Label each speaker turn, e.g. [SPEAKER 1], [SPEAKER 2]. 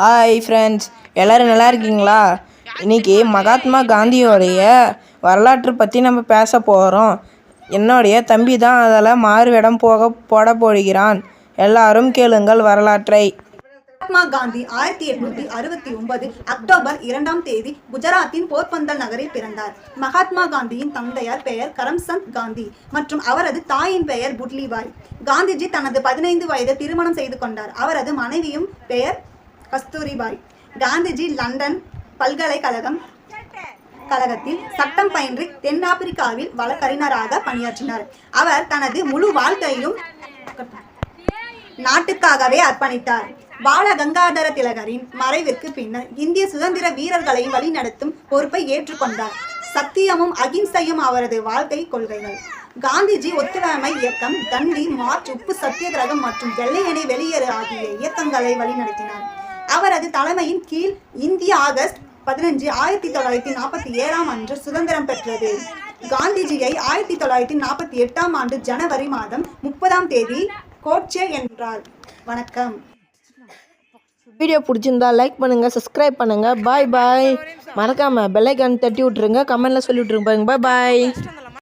[SPEAKER 1] Hi friends எல்லோரும் நல்லா இருக்கீங்களா? இன்னைக்கு மகாத்மா காந்தியோடைய வரலாற்று பற்றி நம்ம பேச போகிறோம் என்னுடைய தம்பி தான் அதில் மாறுவிடம் போக போட போடுகிறான் எல்லாரும் கேளுங்கள் வரலாற்றை.
[SPEAKER 2] மகாத்மா காந்தி ஆயிரத்தி எட்நூத்தி அறுபத்தி ஒன்பது அக்டோபர் இரண்டாம் தேதி குஜராத்தின் போர்பந்தல் நகரில் பிறந்தார். மகாத்மா காந்தியின் தந்தையார் பெயர் கரம்சந்த் காந்தி மற்றும் அவரது தாயின் பெயர் புட்லிபாய். காந்திஜி தனது பதினைந்து வயது திருமணம் செய்து கொண்டார். அவரது மனைவியும் பெயர் கஸ்தூரிபாய் காந்திஜி லண்டன் பல்கலைக்கழகம் கழகத்தில் சட்டம் பயின்று தென்னாப்பிரிக்காவில் வழக்கறிஞராக பணியாற்றினார். அவர் தனது முழு வாழ்க்கையும் நாட்டுக்காகவே அர்ப்பணித்தார். பால கங்காதர திலகரின் மறைவிற்கு பின்னர் இந்திய சுதந்திர வீரர்களை வழிநடத்தும் பொறுப்பை ஏற்றுக்கொண்டார். சத்தியமும் அகிம்சையும் அவரது வாழ்க்கை கொள்கைகள். காந்திஜி ஒத்துழைமை இயக்கம் தண்டி மார்ச் உப்பு சத்தியாகிரகம் மற்றும் வெள்ளையனை வெளியேறு ஆகிய இயக்கங்களை வழிநடத்தினார். அவரது தலைமையின் கீழ் இந்திய ஆகஸ்ட் பதினஞ்சு ஆயிரத்தி தொள்ளாயிரத்தி நாற்பத்தி ஏழாம் அன்று சுதந்திரம் பெற்றது. காந்திஜியை ஆயிரத்தி தொள்ளாயிரத்தி நாற்பத்தி எட்டாம் ஆண்டு ஜனவரி மாதம் முப்பதாம் தேதி கோட்சே என்றார். வணக்கம்.
[SPEAKER 1] வீடியோ பிடிச்சிருந்தா லைக் பண்ணுங்கள் சப்ஸ்கிரைப் பண்ணுங்கள் பாய் பாய் மறக்காமல் பெல்லைக்கான் தட்டி விட்ருங்க கமெண்டில் சொல்லி விட்ருங்க பாருங்க. பாய் பாய்